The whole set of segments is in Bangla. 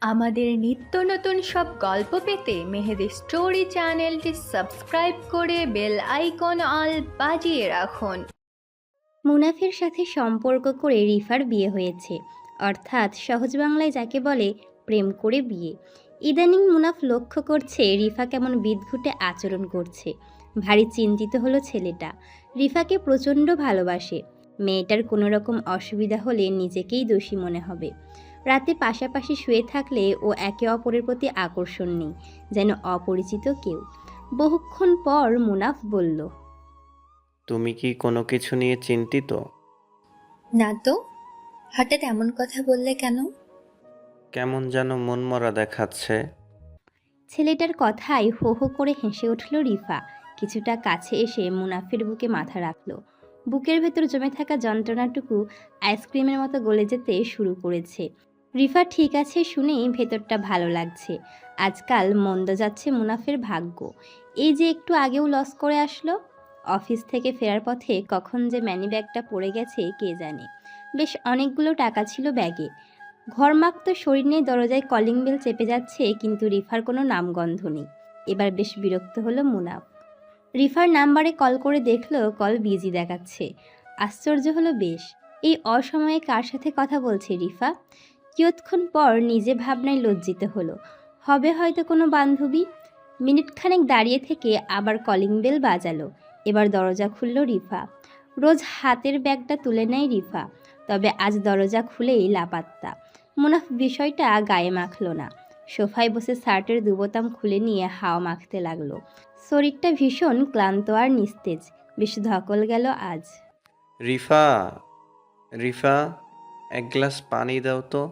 আমাদের নিত্য নতুন সব গল্প পেতে মেহেদি স্টোরি চ্যানেলটি সাবস্ক্রাইব করে বেল আইকন অল বাজিয়ে রাখুন। মুনাফের সাথে সম্পর্ক করে রিফার বিয়ে হয়েছে। অর্থাৎ সহজ বাংলায় যাকে বলে প্রেম করে বিয়ে। ইদানিং মুনাফ লক্ষ্য করছে রিফা কেমন বিদঘুটে আচরণ করছে। ভারী চিন্তিত হলো ছেলেটা। রিফাকে প্রচণ্ড ভালোবাসে। মেয়েটার কোনো রকম অসুবিধা হলে নিজেকেই দোষী মনে হবে। রাতে পাশাপাশি শুয়ে থাকলে ও একে অপরের প্রতি আকর্ষণ নেই যেন অপরিচিত কেউ। বহুক্ষণ পর মুনাফ বলল তুমি কি কোনো কিছু নিয়ে চিন্তিত? না তো হঠাৎ এমন কথা বললে কেন? কেমন যেন মনমরা দেখাচ্ছে। ছেলেটার কথায় হো হো করে হেসে উঠল রিফা। কিছুটা কাছে এসে মুনাফের বুকে মাথা রাখল। বুকের ভেতর জমে থাকা যন্ত্রণাটুকু আইসক্রিমের মতো গলে যেতে শুরু করেছে। রিফা ঠিক আছে শুনেই ভেতরটা ভালো লাগছে। আজকাল মন্দ যাচ্ছে মুনাফের ভাগ্য। এই যে একটু আগেও লস করে আসলো। অফিস থেকে ফেরার পথে কখন যে ম্যানি ব্যাগটা পড়ে গেছে, কে জানে। বেশ অনেকগুলো টাকা ছিল ব্যাগে ঘরমাক্ত শরীর নিয়ে দরজায় কলিং বেল চেপে যাচ্ছে, কিন্তু রিফার কোনো নামগন্ধ নেই। এবার বেশ বিরক্ত হলো মুনাফ। রিফার নাম্বারে কল করে দেখল কল বিজি দেখাচ্ছে। আশ্চর্য হলো বেশ। এই অসময়ে কার সাথে কথা বলছে রিফা? কিয়ৎক্ষণ পর নিজে ভাবনায় লজ্জিত হলো। হবে হয়তো কোনো বান্ধবী? মিনিটখানেক দাঁড়িয়ে থেকে আবার কলিং বেল বাজালো। এবার দরজা খুলল রিফা। রোজ হাতের ব্যাগটা তুলে নেয় রিফা, তবে আজ দরজা খুলেই লাপাত্তা। মুনাফ বিষয়টা গায়ে মাখলো না। সোফায় বসে শার্টের দুবোতাম খুলে নিয়ে হাওয়া মাখতে লাগল। শরীরটা ভীষণ ক্লান্ত আর নিস্তেজ। বেশ ধকল গেল আজ। রিফা রিফা এক গ্লাস পানি দাও তো।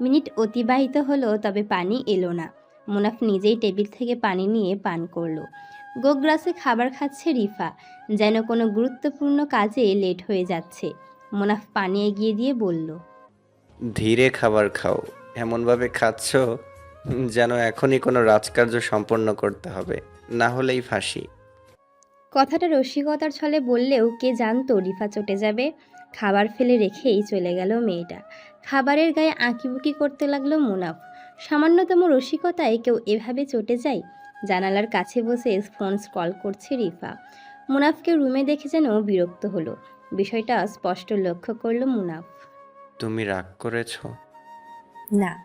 মিনিট অতিবাহিত হলো তবে পানি এলো না। মুনাফ নিজেই টেবিল থেকে পানি নিয়ে পান করল। গোগ্রাসে খাবার খাচ্ছে রিফা যেন কোনো গুরুত্বপূর্ণ কাজে লেট হয়ে যাচ্ছে। মুনাফ পানি এগিয়ে দিয়ে বলল ধীরে খাবার খাও। এমনভাবে খাচ্ছ যেন এখনই কোনো রাজকার্য সম্পন্ন করতে হবে। না হলেই ফাঁসি। কথাটা রসিকতার ছলে বললেও কে জানতো রিফা চটে যাবে? খাবার ফেলে রেখেই চলে গেল মেয়েটা। খাবারের গায়ে আঁকিবুকি করতে লাগল মুনাফ। সামান্যতম রসিকতায় কেউ এভাবে চটে যায়? জানালার কাছে বসে ফোন স্ক্রল করছে রিফা। মুনাফকে রুমে দেখে যেন বিরক্ত হলো। বিষয়টা স্পষ্ট লক্ষ্য করল মুনাফ। তুমি রাগ করেছ? না।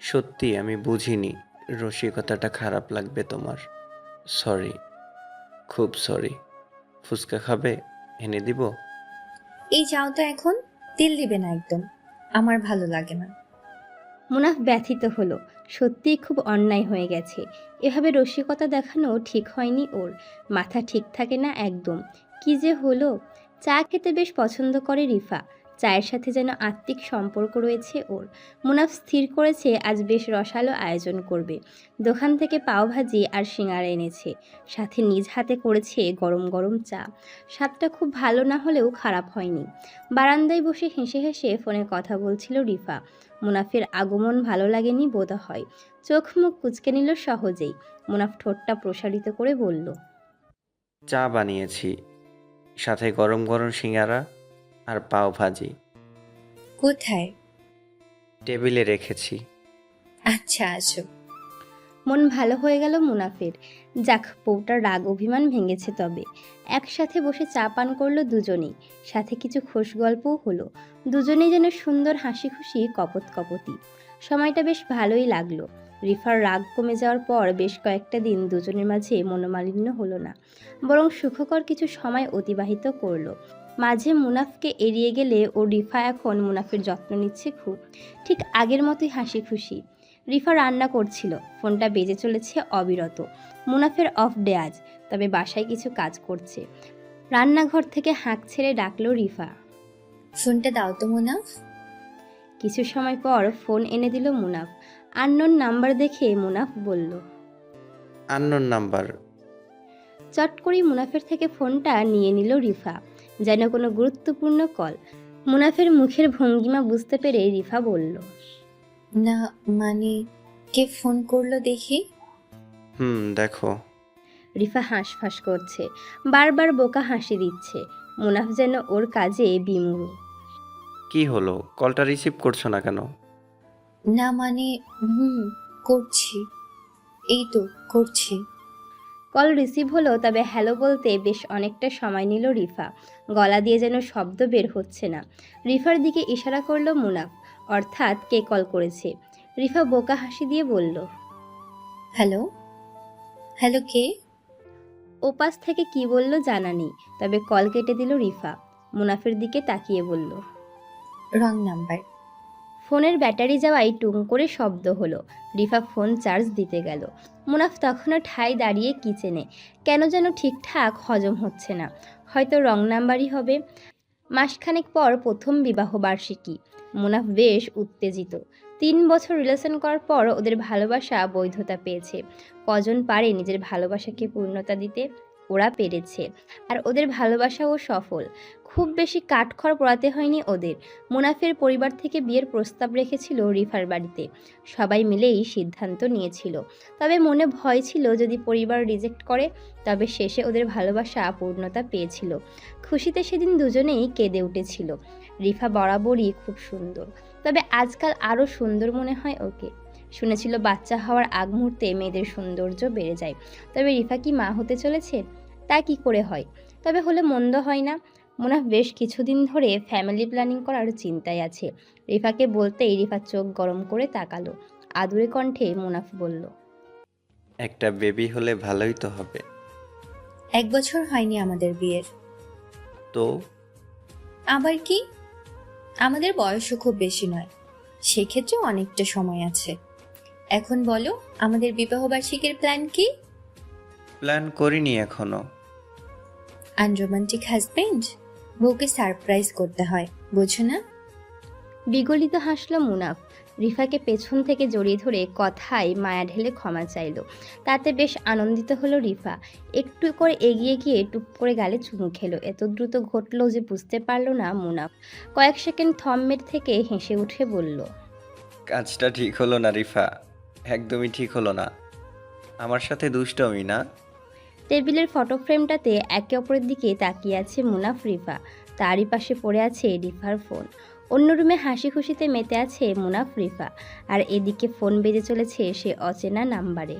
সত্যি আমি বুঝিনি। রসিকতাটা খারাপ লাগবে তোমার। সরি খুব সরি ফুচকা খাবে? এনে দিব? এই যাও তো এখন। তেল দিবে না একদম। আমার ভালো লাগে না। মুনাফ ব্যথিত হলো। সত্যিই খুব অন্যায় হয়ে গেছে। এভাবে রসিকতা দেখানো ঠিক হয়নি ওর। মাথা ঠিক থাকে না একদম। কি যে হলো? চা খেতে বেশ পছন্দ করে রিফা। চায়ের সাথে যেন আত্মিক সম্পর্ক রয়েছে ওর। মুনাফ স্থির করেছে, আজ বেশ রসালো আয়োজন করবে। দোকান থেকে পাওভাজি আর সিঙ্গারা এনেছে। সাথে নিজ হাতে করেছে গরম গরম চা। স্বাদটা খুব ভালো না হলেও খারাপ হয়নি। বারান্দায় বসে হেসে হেসে ফোনে কথা বলছিল রিফা। মুনাফের আগমন ভালো লাগেনি বোধ হয়। চোখ মুখ কুচকে নিল সহজেই। মুনাফ ঠোঁটটা প্রসারিত করে বলল, চা বানিয়েছি। সাথে গরম গরম সিঙ্গারা আর পাও ভাজি। কোথায়? টেবিলে রেখেছি। আচ্ছা আসো মন ভালো হয়ে গেল মুনাফের। যাক বউটার রাগ অভিমান ভেঙেছে তবে। একসাথে বসে চা পান করল দুজনেই। সাথে কিছু খোশ গল্পও হলো। দুজনেই যেন সুন্দর হাসি খুশি কপত কপতি। সময়টা বেশ ভালোই লাগল। রিফার রাগ কমে যাওয়ার পর বেশ কয়েকটা দিন দুজনের মাঝে মনোমালিন্য হলো না। বরং সুখকর কিছু সময় অতিবাহিত করল। মাঝে মুনাফকে এড়িয়ে গেলে ও রিফা এখন মুনাফের যত্ন নিচ্ছে খুব। ঠিক আগের মতোই হাসি খুশি। রিফা রান্না করছিল ফোনটা বেজে চলেছে অবিরত। মুনাফের অফ ডে আজ তবে বাসায় কিছু কাজ করছে। রান্নাঘর থেকে হাঁক ছেড়ে ডাকলো রিফা। ফোনটা দাও তো মুনাফ। কিছু সময় পর ফোন এনে দিল মুনাফ। আননোন নাম্বার দেখে মুনাফ বলল আন্নোর নাম্বার। চট করেই মুনাফের থেকে ফোনটা নিয়ে নিল রিফা। যেন কোনো গুরুত্বপূর্ণ কল। মুনাফের মুখের ভঙ্গিমা বুঝতে পেরে রিফা বলল না মানে কে ফোন করল দেখি? হুম দেখো। রিফা হাঁসফাঁস করছে বারবার বোকা হাসি দিচ্ছে। মুনাফ যেন ওর কাজে বিমুড় কি হলো? কলটা রিসিভ করছ না কেন? না মানে হুম করছি। এই তো করছি। কল রিসিভ হলো তবে হ্যালো বলতে বেশ অনেকটা সময় নিল রিফা। গলা দিয়ে যেন শব্দ বের হচ্ছে না। রিফার দিকে ইশারা করল মুনাফ অর্থাৎ কে কল করেছে। রিফা বোকা হাসি দিয়ে বলল হ্যালো? হ্যালো কে? ওপাশ থেকে কি বলল জানা নেই তবে কল কেটে দিল রিফা। মুনাফের দিকে তাকিয়ে বলল রং নাম্বার। ফোনের ব্যাটারি যাওয়াই টুং করে শব্দ হলো। রিফা ফোন চার্জ দিতে গেল। মুনাফ তখনও ঠাই দাঁড়িয়ে কিচেনে। কেন যেন ঠিকঠাক হজম হচ্ছে না। হয়তো রং নাম্বারই হবে। মাসখানেক পর প্রথম বিবাহ বার্ষিকী। মুনাফ বেশ উত্তেজিত। তিন বছর রিলেশন করার পর ওদের ভালোবাসা বৈধতা পেয়েছে। কজন পারে নিজের ভালোবাসাকে পূর্ণতা দিতে? ওরা পেরেছে। আর ওদের ভালোবাসাও সফল। খুব বেশি কাঠখড় পড়াতে হয়নি ওদের। মুনাফের পরিবার থেকে বিয়ের প্রস্তাব রেখেছিল রিফার বাড়িতে। সবাই মিলেই সিদ্ধান্ত নিয়েছিল। তবে মনে ভয় ছিল যদি পরিবার রিজেক্ট করে, তবে শেষে ওদের ভালোবাসা পূর্ণতা পেয়েছিল। খুশিতে সেদিন দুজনেই কেঁদে উঠেছিল। রিফা বরাবরই খুব সুন্দর। তবে আজকাল আরও সুন্দর মনে হয় ওকে। শুনেছিল বাচ্চা হওয়ার আগ মুহূর্তে মেয়েদের সৌন্দর্য বেড়ে যায়। তবে রিফা কি মা হতে চলেছে? তা কি করে হয়? তবে হলে মন্দ হয় না। মুনাফ বেশ কিছুদিন ধরে ফ্যামিলি প্ল্যানিং করার চিন্তায় আছে। রিফাকে বলতেই রিফা চোখ গরম করে তাকালো। আদুরে কণ্ঠে মুনাফ বলল একটা বেবি হলে ভালোই তো হবে। এক বছর হয়নি আমাদের বিয়ের। তো? আবার কি? আমাদের বয়সও খুব বেশি নয়। সেক্ষেত্রে অনেকটা সময় আছে। এখন বলো আমাদের বিবাহবার্ষিকীর প্ল্যান কি? প্ল্যান করিনি এখনও। আনরোমান্টিক হাজবেন্ড বউকে সারপ্রাইজ করতে হয় বোঝো না? বিগলিত হাসলো মুনাফ। রিফাকে পেছন থেকে জড়িয়ে ধরে কথায় মায়া ঢেলে ক্ষমা চাইলো। তাতে বেশ আনন্দিত হলো রিফা। একটু করে এগিয়ে গিয়ে টুপ করে গালে চুমু খেলো। এত দ্রুত ঘটলো যে বুঝতে পারল না মুনাফ। কয়েক সেকেন্ড থম্মের থেকে হেসে উঠে বলল কাজটা ঠিক হলো না রিফা। একদমই ঠিক হলো না। আমার সাথে দুষ্টমি না। টেবিলের ফটো ফ্রেমটাতে একে অপরের দিকে তাকিয়ে আছে মুনাফ, রিফা। তারই পাশে পড়ে আছে রিফার ফোন। অন্য রুমে হাসি খুশিতে মেতে আছে মুনাফ, রিফা। আর এদিকে ফোন বেজে চলেছে সে অচেনা নাম্বারে।